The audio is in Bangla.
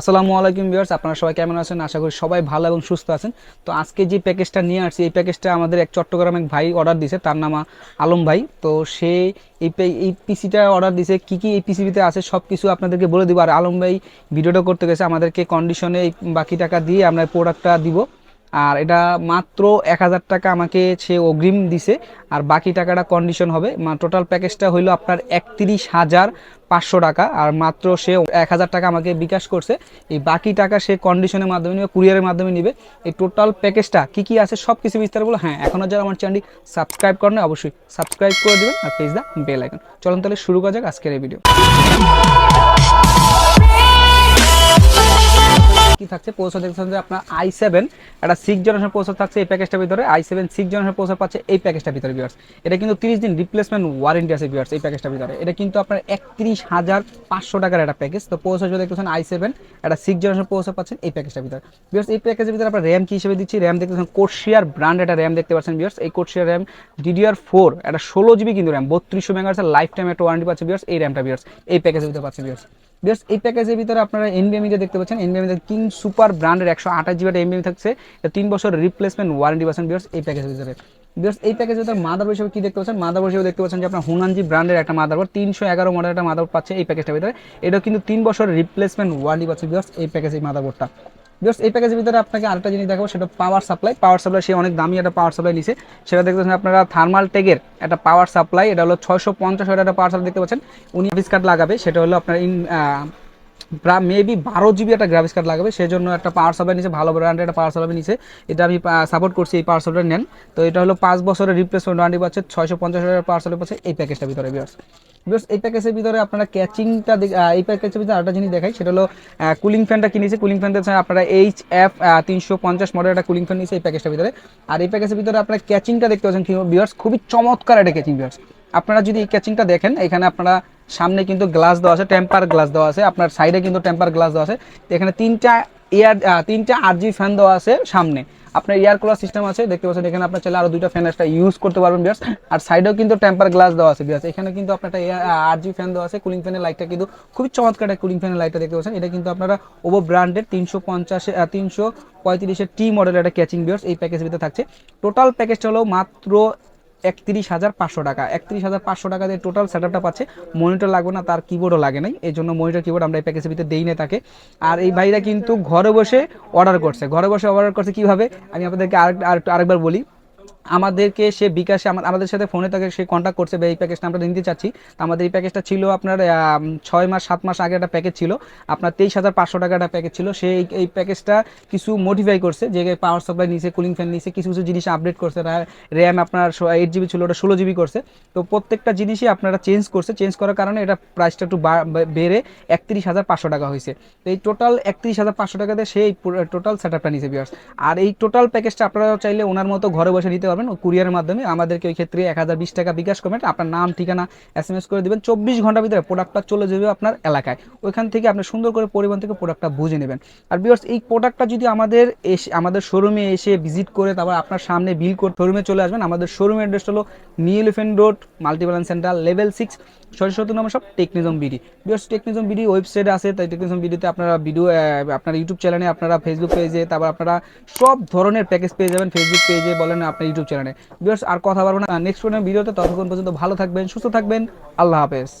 আসসালামু আলাইকুম ভিউয়ার্স, আপনারা সবাই কেমন আছেন? আশা করি সবাই ভালো এবং সুস্থ আছেন। তো আজকে যে প্যাকেজটা নিয়ে আসছি, এই প্যাকেজটা আমাদের এক চট্টগ্রাম এক ভাই অর্ডার দিছে, তার নাম আলম ভাই। তো সে এই এই পিসিটা অর্ডার দিছে, কি কি এই পিসিবিতে আছে সব কিছু আপনাদেরকে বলে দিব। আর আলম ভাই ভিডিওটা করতে গেছে, আমাদেরকে কন্ডিশনে বাকি টাকা দিয়ে আমরা প্রোডাক্টটা দিব। আর এটা মাত্র এক হাজার টাকা আমাকে সে অগ্রিম দিছে, আর বাকি টাকাটা কন্ডিশন হবে। টোটাল প্যাকেজটা হইল আপনার একত্রিশ হাজার পাঁচশো টাকা, আর মাত্র সে এক হাজার টাকা আমাকে বিকাশ করছে। এই বাকি টাকা সে কন্ডিশনের মাধ্যমে নেবে কুরিয়ারের মাধ্যমে নেবে। এই টোটাল প্যাকেজটা কি কি আছে সব কিছু বিস্তার বলো। হ্যাঁ এখনও যারা আমার চ্যানেলটি সাবস্ক্রাইব করেন অবশ্যই সাবস্ক্রাইব করে দেবেন, আর প্লিজ দা বেল আইকন চলুন তাহলে শুরু করা যাক আজকের এই ভিডিও কি থাকছে? প্রসেসর দেখছেন যে আপনার আই সেভেন একটা সিক্স জেনারেশন প্রসেসর থাকছে এই প্যাকেজটার ভিতরে। I seven six generation processor পাচ্ছে এই প্যাকেজটার ভিতরে বিয়ার্স এটা কিন্তু তিরিশ দিন রিপ্লেসমেন্ট ওয়ারেন্টি আছে বিয়ার্স এই প্যাকেজটার ভিতরে। এটা কিন্তু আপনার একত্রিশ হাজার পাঁচশো টাকার একটা প্যাকেজ তো প্রসেসর যদি দেখতেছেন আই সেভেন একটা সিক্স জেনারেশন প্রসেসর পাচ্ছেন এই প্যাকেজটার ভিতরে। বিয়ার্স এই প্যাকেজের ভিতরে আপনার র্যাম কি হিসেবে দিচ্ছি? র্যাম দেখতেছেন কোর্সিয়ার ব্র্যান্ড একটা র্যাম দেখতে পাচ্ছেন বিয়ার্স এই কোর্সিয়ার র্যাম ডিডিআর ফোর একটা ষোলো জিবি কিন্তু র্যাম বত্রিশশো মেগাহার্সের লাইফ টাইম একটা ওয়ারেন্টি পাচ্ছে বিয়ার্স এই র্যামটা বিয়ার্স এই প্যাকেজের ভিতরে পাচ্ছে বিয়ার্স বিয়ার্স এই প্যাকেজের ভিতরে আপনারা এনবিএমি দেখতে পাচ্ছেন। এনবিএমি কিং সুপার ব্র্যান্ডের একশো আঠাশ জিবি এনবিএমি থাকছে। তিন বছর রিপ্লেসমেন্ট ওয়ারেন্টি পাচ্ছেন বিয়ার্স এই প্যাকেজের ভিতরে। বিয়ার্স এই প্যাকেজের ভিতরে মাদার হিসেবে কি দেখতে পাচ্ছেন? মাদার হিসেবে দেখতে পাচ্ছেন যে আপনার হুনানজি ব্র্যান্ডের একটা মাদার বোর্ড তিনশো এগারো মডেল একটা মাদার পাচ্ছে এই প্যাকেজটার ভিতরে। এটা কিন্তু তিন বছর রিপ্লেসমেন্ট ওয়ারেন্টি পাচ্ছে বিয়ার্স এই প্যাকেজ এই মাদারবোর্ডটা বিকজ এই প্যাকেজের ভিতরে আপনাকে আরেকটা জিনিস দেখাবো, সেটা পাওয়ার সাপ্লাই পাওয়ার সাপ্লাই সে অনেক দামি একটা পাওয়ার সাপ্লাই নিছে। সেটা দেখতে পাচ্ছেন আপনারা থার্মাল টেগের একটা পাওয়ার সাপ্লাই এটা হলো ছয়শো পঞ্চাশ একটা পাওয়ার সাপ্লাই দেখতে পাচ্ছেন। উনি অফিস কার্ড লাগাবে, সেটা হলো আপনার ইন মেবি বারো জিবি একটা গ্রাফিক্স কার্ড লাগবে সেই জন্য একটা পাওয়ার সাপ্লাই নিচে, ভালো ব্র্যান্ডের একটা পাওয়ার সাপ্লাই নিচে, এটা আমি সাপোর্ট করছি এই পাওয়ার সাপ্লাই নেন। তো এটা হলো পাঁচ বছরের রিপ্লেসমেন্ট ওয়ারেন্টি পাচ্ছে, ছয়শো পঞ্চাশ হাজার পাওয়ার সাপ্লাই পাচ্ছে এই প্যাকেজটার ভিতরে বিয়ার্স বিকজ এই প্যাকেজের ভিতরে আপনারা ক্যাচিংটা এই প্যাকেজের ভিতরে আরেকটা জিনিস দেখাই, সেটা হলো কুলিং ফ্যানটা কিনেছে কুলিং ফ্যান দেখছেন আপনারা এইচ এফ তিনশো পঞ্চাশ মডেল একটা কুলিং ফ্যান নিয়েছে এই প্যাকেজটার ভিতরে। আর এই প্যাকেজের ভিতরে আপনারা ক্যাচিংটা দেখতে পাচ্ছেন বিয়ার্স খুবই চমৎকার একটা ক্যাচিং বিয়ার্স আপনারা যদি এই ক্যাচিংটা দেখেন, এখানে আপনারা সামনে কিন্তু গ্লাস দেওয়া আছে টেম্পার গ্লাস দেওয়া আছে, আপনার সাইডে কিন্তু টেম্পার গ্লাস দেওয়া আছে। এখানে তিনটা এয়ার তিনটা আর জি ফ্যান দেওয়া আছে সামনে। আপনার এয়ার কুলার সিস্টেম আছে, দেখতে পাচ্ছেন এখানে আপনার চাইলে আরও দুইটা ফ্যান একটা ইউজ করতে পারবেন বিয়ার্স আর সাইডেও কিন্তু টেম্পার গ্লাস দেওয়া আছে বিয়ার্স এখানে কিন্তু আপনার একটা আর জি ফ্যান দেওয়া আছে কুলিং ফ্যানের লাইটটা কিন্তু খুবই চমৎকার একটা কুলিং ফ্যানের লাইটটা দেখতে পাচ্ছেন। এটা কিন্তু আপনারা ওভো ব্র্যান্ডের তিনশো পঞ্চাশে তিনশো পঁয়ত্রিশের টি মডেলের একটা ক্যাচিং বিয়ার্স এই প্যাকেজের ভিতরে থাকছে। টোটাল প্যাকেজটা হলো মাত্র একত্রিশ হাজার পাঁচশো টাকা। একত্রিশ হাজার পাঁচশো টাকা দিয়ে টোটাল সেট আপটা পাচ্ছে। মনিটর লাগবে না, তার কিবোর্ডও লাগে নাই। এই জন্য মনিটর কিবোর্ড আমরা এই প্যাকেজের ভিতরে দেই না তাকে। আর এই ভাইরা কিন্তু ঘরে বসে অর্ডার করছে। ঘরে বসে অর্ডার করছে কীভাবে? আমি আপনাদেরকে আরেক আরেকবার বলি। আমাদেরকে সে বিকাশে আমাদের সাথে ফোনে তাকে সে কন্ট্যাক্ট করছে, বা এই প্যাকেজটা আমরা নিতে চাচ্ছি। তো আমাদের এই প্যাকেজটা ছিল আপনার ছয় মাস, সাত মাস আগে একটা প্যাকেজ ছিল। আপনার তেইশ হাজার পাঁচশো টাকা একটা প্যাকেজ ছিল। সে এই- প্যাকেজটা কিছু মডিফাই করছে, যে পাওয়ার সাপ্লাই নিচে কুলিং ফ্যান নিচে কিছু কিছু জিনিস আপডেট করছে। র্যাম আপনার এইট জিবি ছিল, ওটা ষোলো জিবি করছে। তো প্রত্যেকটা জিনিসই আপনারা চেঞ্জ করছে। চেঞ্জ করার কারণে এটা প্রাইসটা একটু বেড়ে একত্রিশ হাজার পাঁচশো টাকা হয়েছে। তো এই টোটাল একত্রিশ হাজার পাঁচশো টাকাতে সেই টোটাল সেট আপটা নিচে বিয়ার্স আর এই টোটাল প্যাকেজটা আপনারা চাইলে ওনার মতো ঘরে বসে নিতে পারবেন কুরিয়ারের মাধ্যমে আমাদেরকে ওই ক্ষেত্রে এক হাজার বিশ টাকা বিকাশ করবেন। আপনার নাম, ঠিকানা এস এম এস করে দেবেন। চব্বিশ ঘণ্টার ভিতরে প্রোডাক্টটা চলে যাবে আপনার এলাকায়। ওইখান থেকে আপনি সুন্দর করে পরিবহন থেকে প্রোডাক্টটা বুঝে নেবেন। আর বিয়ার্স এই প্রোডাক্টটা যদি আমাদের এসে, আমাদের শোরুমে এসে ভিজিট করে, তারপর আপনার সামনে বিল করে শোরুমে চলে আসবেন, আমাদের শোরুমের অ্যাড্রেস হলো new elephant road multiplan center level six ছয়শো সত্তর নম্বর সব টেকনিজম বিডি বিয়ার্স টেকনিজম বিডি ওয়েবসাইট আছে, তাই টেকনিজম বিডিতে আপনারা ভিডিও আপনার ইউটিউব চ্যানেলে আপনারা ফেসবুক পেজে তারপর আপনারা সব ধরনের প্যাকেজ পেয়ে যাবেন। ফেসবুক পেজে বলেন, আপনার ইউটিউব চ্যানেলে। বিয়ার্স আর কথা বলব না। নেক্সট ভিডিওতে ততক্ষণ পর্যন্ত ভালো থাকবেন, সুস্থ থাকবেন। আল্লাহ হাফেজ।